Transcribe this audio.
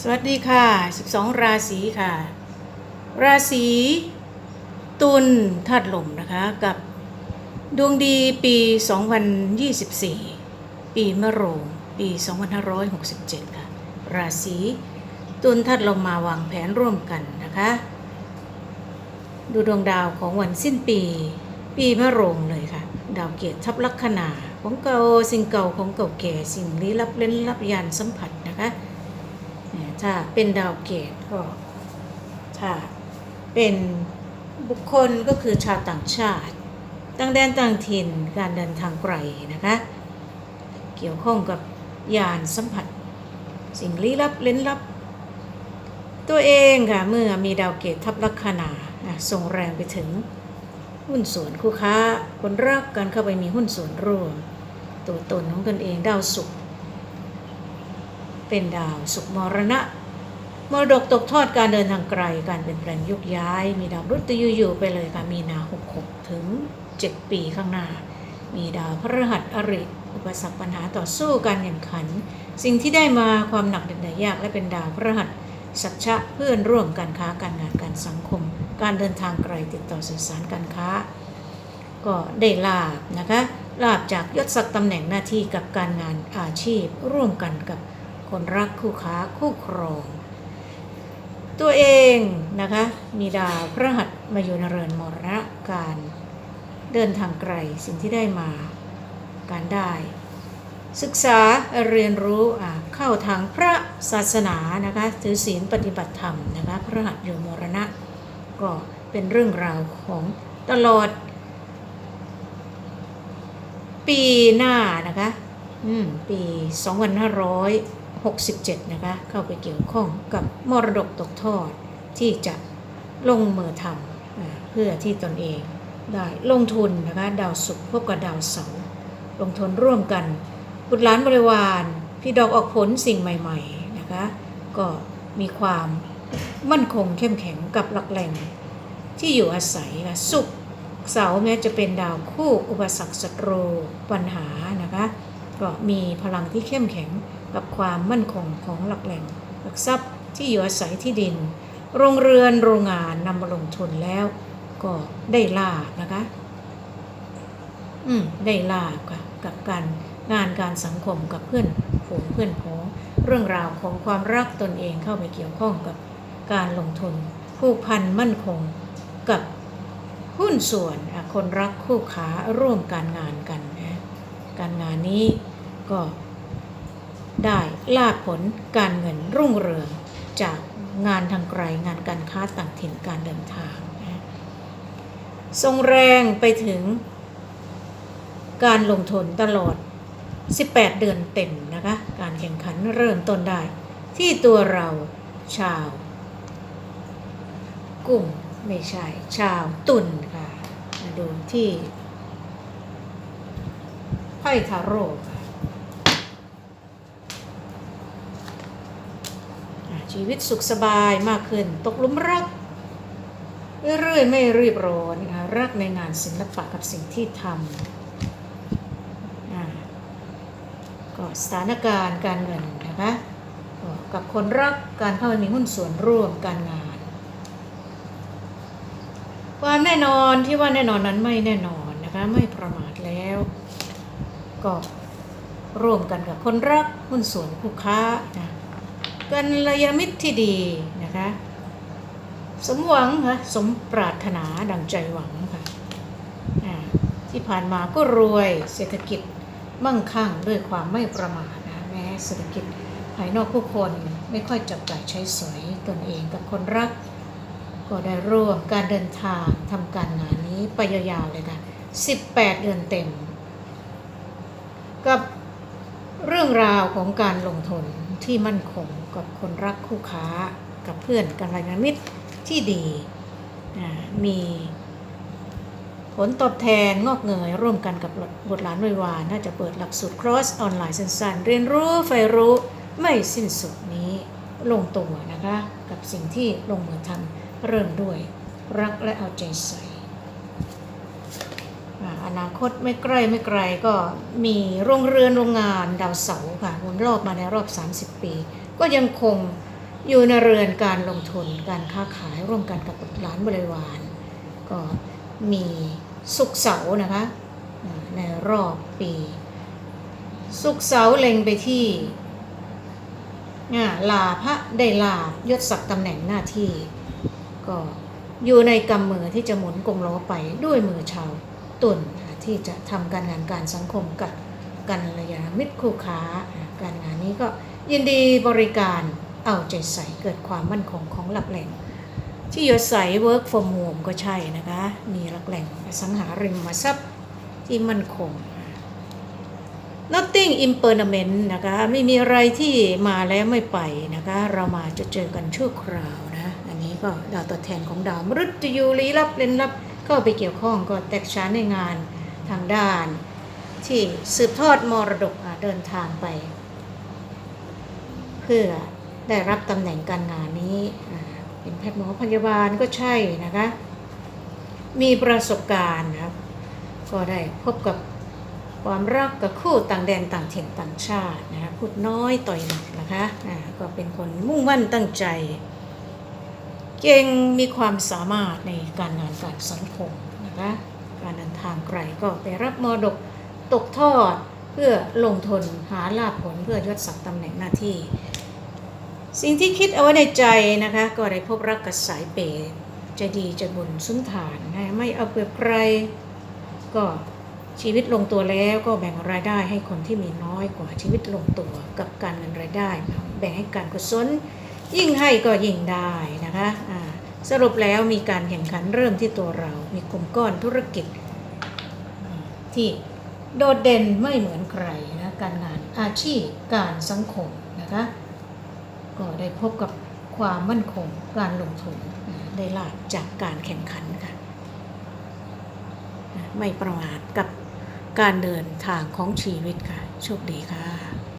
สวัสดีค่ะ 12 ราศีค่ะ ราศีตุลธาตุลมนะคะกับดวงดีปี 2024 ปีมะโรงปี 2567 ค่ะ ราศีตุลธาตุลมมาวางแผนร่วมกันนะคะ ดูดวงดาวของวันสิ้นปี ปีมะโรงเลยค่ะ ดาวเกียรติทับลัคนาของเก่าสิ่งเก่าของเก่าแก่สิ่งลี้ลับเล่นลับยานสัมผัสนะคะ ถ้าเป็นดาวเกตก็ถ้าเป็นบุคคลก็คือชาวต่างชาติ ต่างแดนต่างถิ่นการเดินทางไกลนะคะ เกี่ยวข้องกับยานสัมผัส สิ่งลี้ลับเล่นลับ ตัวเองค่ะเมื่อมีดาวเกตทับลัคนาส่งแรงไปถึงหุ้นส่วนคู่ค้าคนรักการเข้าไปมีหุ้นส่วนร่วม ตัวตนของตนเองดาวศุกร์ เป็นดาวสุขมรณะมรดกตกทอดการเดินทางไกลการเปลี่ยนแปลงยุกย้าย มีดาวรุตยูอยู่ไปเลยค่ะมีนา66ถึง7ปีข้างหน้า มีดาวพฤหัสอริ อุปสรรคปัญหาต่อสู้การแข่งขัน สิ่งที่ได้มาความหนักเด่นยากและเป็นดาวพฤหัสสัจฉะเพื่อนร่วมการค้าการงานการสังคม การเดินทางไกลติดต่อสื่อสารการค้า ก็ได้ลาบนะคะลาบจากยศศักดิ์ตำแหน่งหน้าที่กับการงานอาชีพ ร่วมกันกับ คนรักคู่ค้าคู่ครอง ตัวเองนะคะมีดาวพระหัสมาอยู่นเรือนมรณะการเดินทางไกลสิ่งที่ได้มา การได้ ศึกษาเรียนรู้เข้าทางพระศาสนานะคะถือศีลปฏิบัติธรรมนะคะพระหัสอยู่มรณะ ก็เป็นเรื่องราวของตลอด ปีหน้านะคะ อืม ปี2567นะคะ เข้าไปเกี่ยวข้องกับมรดกตกทอดที่จะลงมือทำเพื่อที่ตนเองได้ลงทุนนะคะดาวศุกร์พบกับดาวเสาร์ลงทุนร่วมกัน บุตรหลานบริวาร พี่ดอกออกผลสิ่งใหม่ๆนะคะก็มีความมั่นคงเข้มแข็งกับหลักแหล่งที่อยู่อาศัยค่ะสุขเสาร์แม้จะเป็นดาวคู่อุปสรรคศัตรูปัญหานะคะก็มีพลังที่เข้มแข็ง กับความมั่นคงของหลักแหล่งหลักทรัพย์ที่อยู่อาศัยที่ดิน โรงเรือนโรงงานนำมาลงทุนแล้ว ก็ได้ล่านะคะ อืมได้ล่าค่ะกับการงานการสังคมกับเพื่อนฝูงเพื่อนพ้องเรื่องราวของความรักตนเองเข้าไปเกี่ยวข้องกับการลงทุน ผูกพันมั่นคงกับหุ้นส่วนคนรักคู่ค้าร่วมการงานกันนะการงานนี้ก็ ได้ลาภผลการเงินรุ่งเรืองจากงานทางไกลงานการค้าต่างถิ่นการเดินทางนะส่งแรงไปถึงการลงทุนตลอด 18 เดือนเต็มนะคะ การแข่งขันเริ่มต้นได้ ที่ตัวเราชาวกลุ่มไม่ใช่ ชาวตุลค่ะมาดูที่ไพ่ทาโร่ค่ะอะ ชีวิตสุขสบายมากขึ้น ตกหลุมรัก เรื่อยๆไม่รีบร้อนค่ะรักในงานศิลปะกับสิ่งที่ทำก็สถานการณ์การเงินนะคะก็กับคนรักการเข้าไปมีหุ้นส่วนร่วมการงาน ความแน่นอนที่ว่าแน่นอนนั้นไม่แน่นอนนะคะไม่ประมาทแล้ว ก็ร่วมกันกับคนรักหุ้นส่วนคู่ค้านะ กันระยะมิตรที่ดีนะคะ สมหวังค่ะสมปรารถนาดังใจหวังค่ะที่ผ่านมาก็รวยเศรษฐกิจมั่งคั่งด้วยความไม่ประมาทนะแม้เศรษฐกิจภายนอกผู้คนไม่ค่อยจับจ่ายใช้สอยตนเองกับคนรัก ก็ได้ร่วมการเดินทางทำการงานนี้ไปยาวๆเลยค่ะ18 เดือนเต็ม กับเรื่องราวของการลงทุนที่มั่นคง กับคนรักคู่ค้ากับเพื่อนกันรายมิตรที่ดีอ่ามีผลตอบแทนงอกเงยร่วมกันกับบุตรหลานวัยวาน่าจะเปิดหลักสูตรครอสออนไลน์สั้นๆ เรียนรู้ใฝ่รู้ไม่สิ้นสุดนี้ลงตัวนะคะ กับสิ่งที่ลงมือทำเริ่มด้วย รักและเอาใจใส่ อนาคตไม่ใกล้ไม่ไกลก็มีโรงเรือนโรงงานดาวเสาค่ะวนรอบมาในรอบ 30 ปี ก็ยังคงอยู่ในเรือนการลงทุนการค้าขายร่วมกันกับรหลานบริวารก็มีสุขเสานะคะในรอบปี สุขเสาเล็งไปที่ลาพระได้ลาบยศศักดิ์ตำแหน่งหน้าที่ ก็อยู่ในกำมือที่จะหมุนกลมล้อไปด้วยมือชาว ตุนที่จะทำการงานการสังคมกับกันระยะมิตรคู่ค้า การงานนี้ก็ยินดีบริการเอาใจใส่เกิดความมั่นคงของหลักแหล่ง ที่อยู่ใส่ work from home ก็ใช่นะคะ มีหลักแหล่งสังหาริมทรัพย์ที่มั่นคง nothing impermanent นะคะ ไม่มีอะไรที่มาแล้วไม่ไปนะคะ เรามาจะเจอกันชั่วคราวนะ อันนี้ก็ดาวตัวแทนของดาวมฤตยูลี้ลับเล่นลับ เข้าไปเกี่ยวข้องก็แตกฉานในงานทางด้าน ที่สืบทอดมรดกเดินทางไป เพื่อได้รับตำแหน่งการงานนี้เป็นแพทย์หมอพยาบาลก็ใช่นะคะ มีประสบการณ์นะครับ ก็ได้พบกับความรักกับคู่ต่างแดนต่างถิ่นต่างชาตินะคะพูดน้อยต่อยหนักนะคะอ่าก็เป็นคนมุ่งมั่นตั้งใจ เก่งมีความสามารถในการงานการสังคมนะคะการเดินทางไกลก็ไปรับมรดกตกทอดเพื่อลงทุนหาลาภผลเพื่อยศศักดิ์ตำแหน่งหน้าที่ สิ่งที่คิดเอาไว้ในใจนะคะก็ได้พบรักกับสายเปย์จะดีจะบุญสุนทานนะไม่เอาเปรียบใครก็ชีวิตลงตัวแล้วก็แบ่งรายได้ให้คนที่มีน้อยกว่าชีวิตลงตัวกับการเงินรายได้ แบ่งให้การกุศล ยิ่งให้ก็ยิ่งได้นะคะอ่าสรุปแล้วมีการแข่งขันเริ่มที่ตัวเรา มีกลุ่มก้อนธุรกิจ ที่โดดเด่นไม่เหมือนใครนะการงานอาชีพการสังคมนะคะก็ได้พบกับความมั่นคงการลงทุนได้ลาบจากการแข่งขันค่ะไม่ประมาทกับการเดินทางของชีวิตค่ะ โชคดีค่ะ